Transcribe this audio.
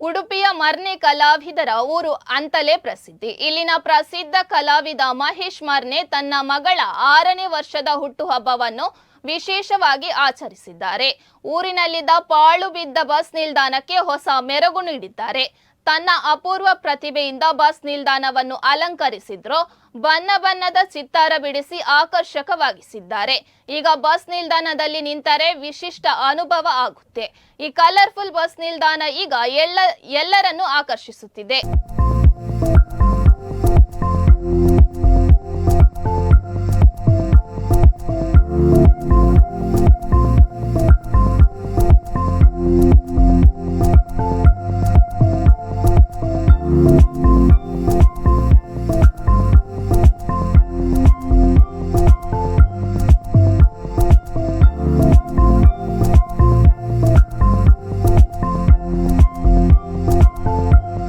ಉಡುಪಿಯ ಮರ್ನೆ ಕಲಾವಿದರ ಊರು ಅಂತಲೇ ಪ್ರಸಿದ್ಧಿ. ಇಲ್ಲಿನ ಪ್ರಸಿದ್ಧ ಕಲಾವಿದ ಮಹೇಶ್ ಮರ್ನೆ ತನ್ನ ಮಗಳ ಆರನೇ ವರ್ಷದ ಹುಟ್ಟುಹಬ್ಬವನ್ನು ವಿಶೇಷವಾಗಿ ಆಚರಿಸಿದ್ದಾರೆ. ಊರಿನಲ್ಲಿದ್ದ ಪಾಳು ಬಿದ್ದ ಬಸ್ ನಿಲ್ದಾಣಕ್ಕೆ ಹೊಸ ಮೆರಗು ನೀಡಿದ್ದಾರೆ. ತನ್ನ ಅಪೂರ್ವ ಪ್ರತಿಭೆಯಿಂದ ಬಸ್ ನಿಲ್ದಾಣವನ್ನು ಅಲಂಕರಿಸಿದ್ರು. ಬಣ್ಣ ಬಣ್ಣದ ಚಿತ್ತಾರ ಬಿಡಿಸಿ ಆಕರ್ಷಕವಾಗಿಸಿದ್ದಾರೆ. ಈಗ ಬಸ್ ನಿಲ್ದಾಣದಲ್ಲಿ ನಿಂತರೆ ವಿಶಿಷ್ಟ ಅನುಭವ ಆಗುತ್ತೆ. ಈ ಕಲರ್ಫುಲ್ ಬಸ್ ನಿಲ್ದಾಣ ಈಗ ಎಲ್ಲ, ಎಲ್ಲರನ್ನು ಆಕರ್ಷಿಸುತ್ತಿದೆ.